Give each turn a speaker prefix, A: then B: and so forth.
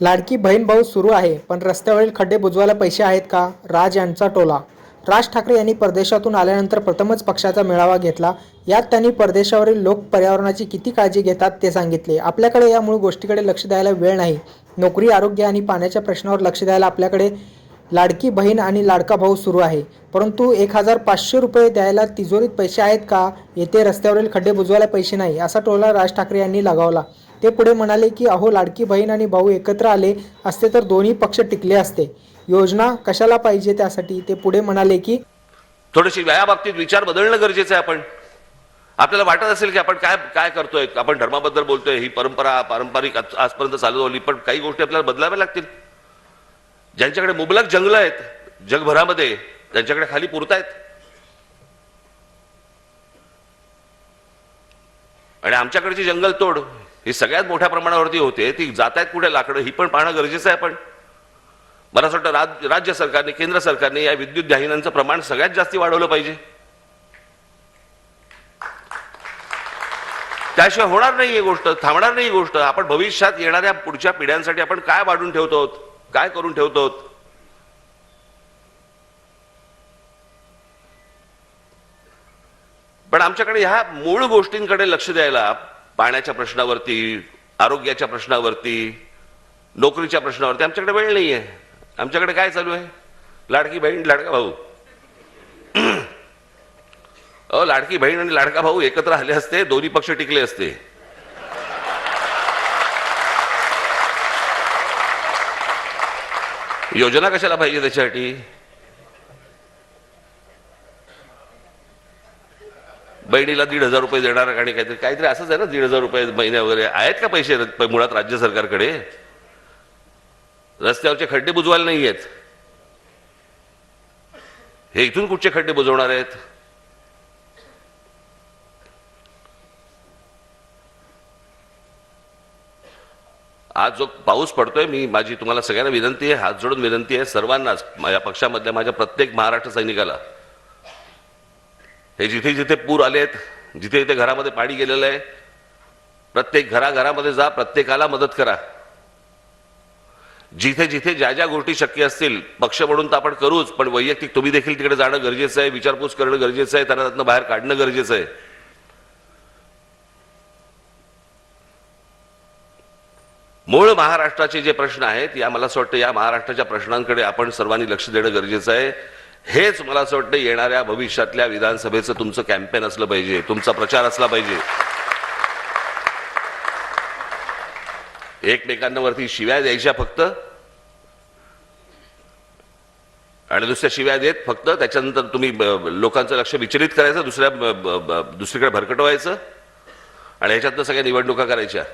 A: लाडकी बहीण भाऊ सुरू आहे पण रस्त्यावरील खड्डे बुजवायला पैसे आहेत का? राज यांचा टोला. राज ठाकरे यांनी परदेशातून आल्यानंतर प्रथमच पक्षाचा मेळावा घेतला. यात त्यांनी परदेशावरील लोक पर्यावरणाची किती काळजी घेतात ते सांगितले. आपल्याकडे या मूळ गोष्टीकडे लक्ष द्यायला वेळ नाही. नोकरी आरोग्य आणि पाण्याच्या प्रश्नावर लक्ष द्यायला आपल्याकडे लाडकी बहीण आणि लाडका भाऊ सुरू आहे. परंतु एक हजार पाचशे रुपये द्यायला तिजोरीत पैसे आहेत का? येथे रस्त्यावरील खड्डे बुजवायला पैसे नाही असा टोला राज ठाकरे यांनी लगावला. ते पुढे म्हणाले की अहो लाडकी बहीण आणि भाऊ एकत्र आले असते तर दोन्ही पक्ष टिकले असते. योजना कशाला पाहिजे त्यासाठी? ते पुढे म्हणाले की
B: थोडीशी या विचार बदलणं गरजेचं आहे आपण. आपल्याला वाटत असेल की आपण काय काय करतोय? आपण धर्माबद्दल बोलतोय ही परंपरा पारंपरिक आज- आजपर्यंत चालू होली पण काही गोष्टी आपल्याला बदलाव्या लागतील. ज्यांच्याकडे मुबलक जंगलं आहेत जगभरामध्ये त्यांच्याकडे खाली पुरतायत आणि आमच्याकडची जंगलतोड ही सगळ्यात मोठ्या प्रमाणावरती होते. ती जात आहेत कुठे लाकडं ही पण पाहणं गरजेचं आहे पण मला असं वाटतं राज- राज्य सरकारने केंद्र सरकारने या विद्युत दाहिन्यांचं प्रमाण सगळ्यात जास्ती वाढवलं पाहिजे. त्याशिवाय होणार नाही ही गोष्ट थांबणार नाही ही गोष्ट. आपण भविष्यात येणाऱ्या पुढच्या पिढ्यांसाठी आपण काय वाढून ठेवतो काय करून ठेवतो पण आमच्याकडे ह्या मूळ गोष्टींकडे लक्ष द्यायला पाण्याच्या प्रश्नावरती आरोग्याच्या प्रश्नावरती नोकरीच्या प्रश्नावरती आमच्याकडे वेळ नाही आहे आमच्याकडे काय चालू आहे? लाडकी बहीण लाडका भाऊ. अ लाडकी बहीण आणि लाडका भाऊ एकत्र आले असते दोन्ही पक्ष टिकले असते. योजना कशाला पाहिजे त्याच्यासाठी? बहिणीला दीड हजार रुपये देणार आणि काहीतरी काहीतरी असंच आहे ना दीड हजार रुपये महिने वगैरे आहेत का पैसे मुळात राज्य सरकारकडे? रस्त्यावरचे खड्डे बुजवायला नाही आहेत. हे इथून कुठचे खड्डे बुजवणार आहेत? आज जो पाऊस पडतोय मी माझी तुम्हाला सगळ्यांना विनंती आहे हात जोडून विनंती आहे सर्वांनाच माझ्या पक्षामधल्या माझ्या प्रत्येक महाराष्ट्र सैनिकाला. हे जिथे जिथे पूर आलेत जिथे जिथे घरामध्ये पाणी गेलेलं आहे प्रत्येक घराघरामध्ये जा प्रत्येकाला मदत करा. जिथे जिथे ज्या ज्या गोष्टी शक्य असतील पक्ष म्हणून तर आपण करूच पण वैयक्तिक तुम्ही देखील तिकडे जाणं गरजेचं आहे विचारपूस करणं गरजेचं आहे त्यांना त्यातनं बाहेर काढणं गरजेचं आहे. मूळ महाराष्ट्राचे जे प्रश्न आहेत या मला असं वाटतं या महाराष्ट्राच्या प्रश्नांकडे आपण सर्वांनी लक्ष देणं गरजेचं आहे. हेच मला असं वाटतं येणाऱ्या भविष्यातल्या विधानसभेचं तुमचं कॅम्पेन असलं पाहिजे तुमचा प्रचार असला पाहिजे. एकमेकांना वरती शिव्या द्यायच्या फक्त. आणि दुसऱ्या शिव्या देत फक्त त्याच्यानंतर तुम्ही लोकांचं लक्ष विचलित करायचं दुसऱ्या दुसरीकडे भरकटवायचं. आणि ह्याच्यातनं सगळ्या निवडणुका करायच्या.